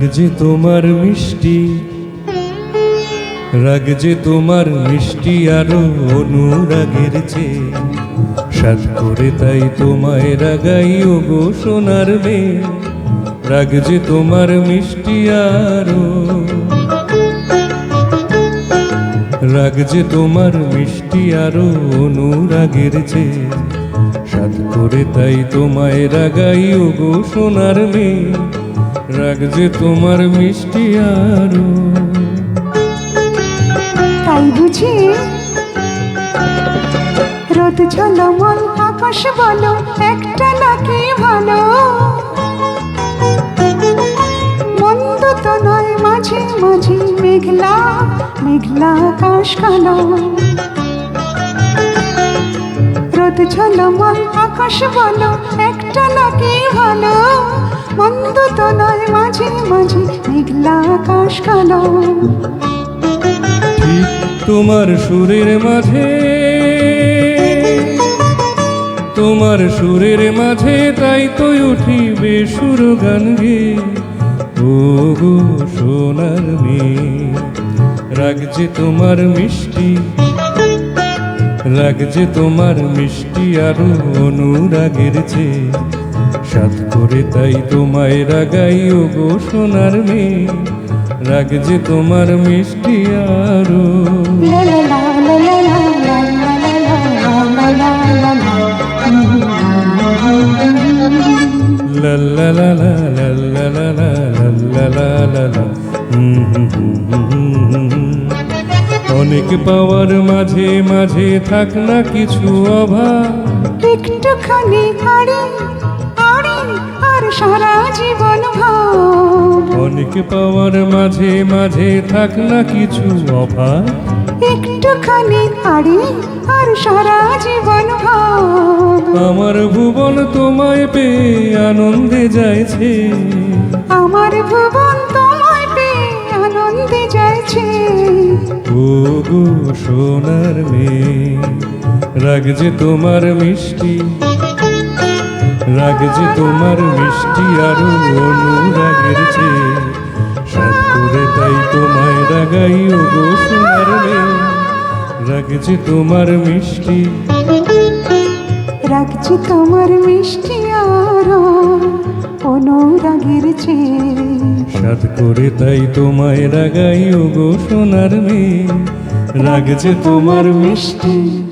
রাগ যে তোমার মিষ্টি, রাগ যে তোমার মিষ্টি আরও অনুরাগের চেয়ে। সাত করে তাই তোমায় রাগাই, ও গো সোনার মেয়ে। রাগ যে তোমার মিষ্টি আরও, রাগ যে তোমার মিষ্টি আরও অনুরাগের চেয়ে। সাত করে তাই তোমায় রাগাই, ও গো সোনার মেয়ে। রাগ যে তোমার মিষ্টি আরও। তাই বুঝি রোদ ঝলমল, আকাশ বলো, একটা নাকি ভালো। মন্দ তো নয়, মাঝে মাঝে মেঘলা মেঘলা আকাশ কালো। রোদ ঝলমল, আকাশ বলো, একটা তো নয় মাঝে মাঝে মেঘলা আকাশ কালো। তোমার সুরের মাঝে, তোমার সুরের মাঝে তাই তো উঠিবে সুর গান গে। ও গো সোনার রাগ যে তোমার মিষ্টি, রাগ যে তোমার মিষ্টি আরও অনুরাগের চেয়ে। সাত করে তাই তোমায় রাগাই ও গো সোনার মেয়ে রাগ যে তোমার মিষ্টি আরও। অনেক পাওয়ার মাঝে মাঝে থাক না কিছু অভাব একটুখানি আর সারা জীবন অনেক পাওয়ার মাঝে মাঝে থাক না কিছু অভাব। একটুখানি আড়ি আর সারা জীবন ভাব। আমার ভুবন তোমায় পেয়ে আনন্দে যাইছে। আমার ভুবন তোমায় পেয়ে আনন্দে যাইছে। ও গো সোনার মেয়ে রাগ যে তোমার মিষ্টি। রাগ যে তোমার মিষ্টি আরও অনুরাগের চেয়ে। সাত করে তাই তোমায় রাগাই ও গো সোনার মেয়ে। রাগ যে তোমার মিষ্টি। রাখছি তোমার মিষ্টি আরও অনুরাগের চেয়ে। সাত করে তাই তোমায় রাগাই ও গো সোনার মেয়ে। রাগ যে তোমার মিষ্টি।